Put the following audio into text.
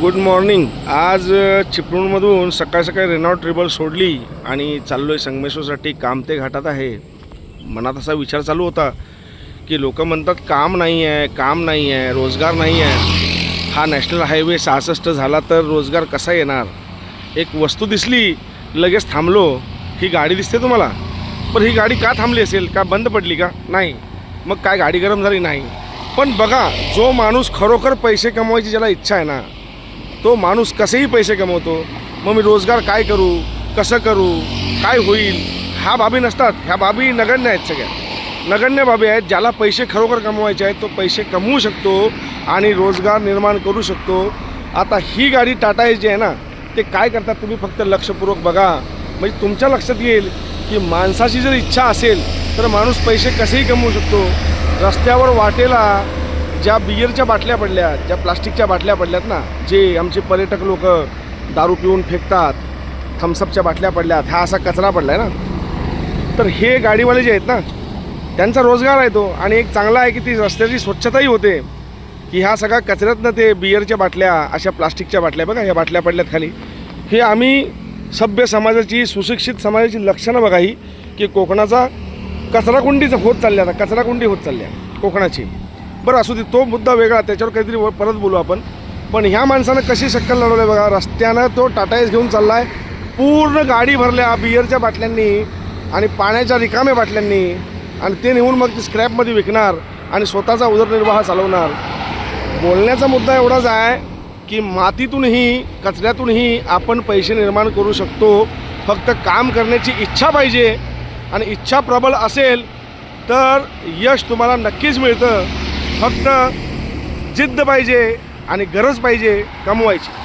Good morning. आज चिपळूणमधून सकाळ सकाळी रेनॉट ट्रिबल सोडली आणि चाललो आहे संगमेश्वरसाठी कामते घाटात आहे. मनात असा विचार चालू होता की लोक म्हणतात काम नाही आहे काम नाही आहे रोजगार नाही आहे हा नॅशनल हायवे सहासष्ट झाला तर रोजगार कसा येणार? एक वस्तू दिसली लगेच थांबलो. ही गाडी दिसते तुम्हाला? पण ही गाडी का थांबली असेल? का बंद पडली का? नाही. मग काय गाडी गरम झाली? नाही. पण बघा जो माणूस खरोखर पैसे कमवायची ज्याला इच्छा आहे ना तो माणूस कसेही पैसे कमवतो मग मी रोजगार काय करू कसं करू काय होईल ह्या बाबी नसतात. ह्या बाबी नगण्य आहेत सगळ्या. नगण्य बाबी आहेत ज्याला पैसे खरोखर कमवायचे आहेत तो पैसे कमवू शकतो आणि रोजगार निर्माण करू शकतो. आता ही गाडी टाटा एस जी आहे ना ते काय करतात तुम्ही फक्त लक्षपूर्वक बघा. म्हणजे तुमच्या लक्षात येईल की माणसाची जर इच्छा असेल तर माणूस पैसे कसेही कमवू शकतो. रस्त्यावर वाटेला ज्या बियरच्या बाटल्या पडल्या ज्या प्लास्टिकच्या बाटल्या पडल्यात ना जे आमचे पर्यटक लोक दारू पिऊन फेकतात थम्सअपच्या बाटल्या पडल्यात हा असा कचरा पडला आहे ना. तर हे गाडीवाले जे आहेत ना त्यांचा रोजगार आहे तो आणि एक चांगला आहे की ती रस्त्याची स्वच्छताही होते. की ह्या सगळ्या कचऱ्यातनं ते बियरच्या बाटल्या अशा प्लास्टिकच्या बाटल्या बघा ह्या बाटल्या पडल्यात खाली. हे आम्ही सभ्य समाजाची सुशिक्षित समाजाची लक्षणं बघा ही की कोकणाचा कचराकुंडीचं होत चालल्या आता कचराकुंडी होत चालल्या कोकणाची. बरं असू दे तो मुद्दा वेगळा त्याच्यावर काहीतरी परत बोलू आपण. पण ह्या माणसानं कशी शक्कल लढवलं बघा रस्त्यानं तो टाटा एस घेऊन आहे पूर्ण गाडी भरल्या बियरच्या बाटल्यांनी आणि पाण्याच्या रिकाम्या बाटल्यांनी आणि ते नेऊन मग ती स्क्रॅपमध्ये विकणार आणि स्वतःचा उदरनिर्वाह चालवणार. बोलण्याचा मुद्दा एवढाच आहे की मातीतूनही कचऱ्यातूनही आपण पैसे निर्माण करू शकतो. फक्त काम करण्याची इच्छा पाहिजे आणि इच्छा प्रबल असेल तर यश तुम्हाला नक्कीच मिळतं. फक्त जिद्द पाहिजे आणि गरज पाहिजे कमवायची.